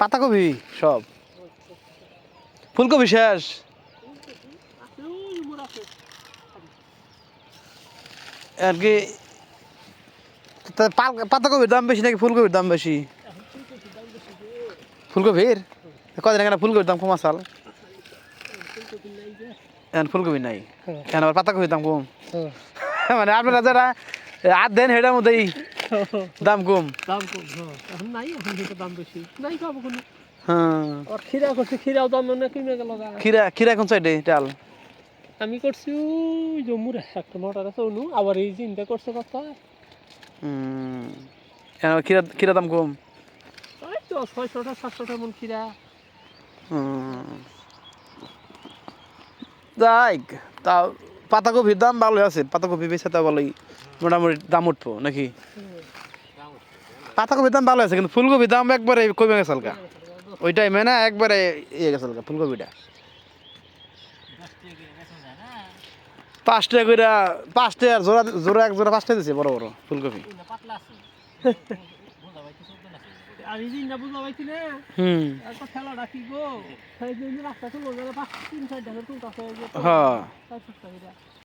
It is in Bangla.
পাতাকপি সব। ফুলকপি শেষ। আর কি পাতাকপির দাম বেশি নাকি ফুলকপির দাম বেশি? ফুলকপির? কদিন এখানে ফুলকপির দাম কম আসাল। এখন ফুলকপি নাই। এখন আবার পাতাকপির দাম কম। মানে আপনারা যারা আট দেন সেটার মধ্যেই দাম কম। দাম কম হ্যাঁ। এখন নাই এখন দাম বেশি। নাই পাবো কোনো। হ্যাঁ। আর খিরা করছে খিরাও দাম মানে কিনে গেল। খিরা খিরা কোন সাইডে ডাল আমি করছি ওই জম্মুর একটা মোটর আছে অনু আবার এই চিন্তা করছে এখন খিরা খিরা দাম কম। ওই তো ছয়শোটা সাতশোটা মন খিরা যাই তা পাতাকপির দাম ভালোই আছে, পাতাকপি বেচে তো ভালোই, মোটামুটি দাম উঠবো নাকি? পাতাকপির দাম ভালো আছে, কিন্তু ফুলকপির দাম একবারে কমে গেছে হালকা ওইটাই টাইমে না একবারে ইয়ে গেছে হালকা ফুলকপিটা। পাঁচ টাকা করে পাঁচ টাকা জোড়া জোড়া এক জোড়া পাঁচ টাকা দিছে বড় বড় ফুলকপি। আমি চিন্তা বুঝা পাইছি না। হুম। একটা খেলা ডাকি গো সেই জন্য রাস্তা চলো পাঁচ তিন চার টাকা তুলতে হ্যাঁ।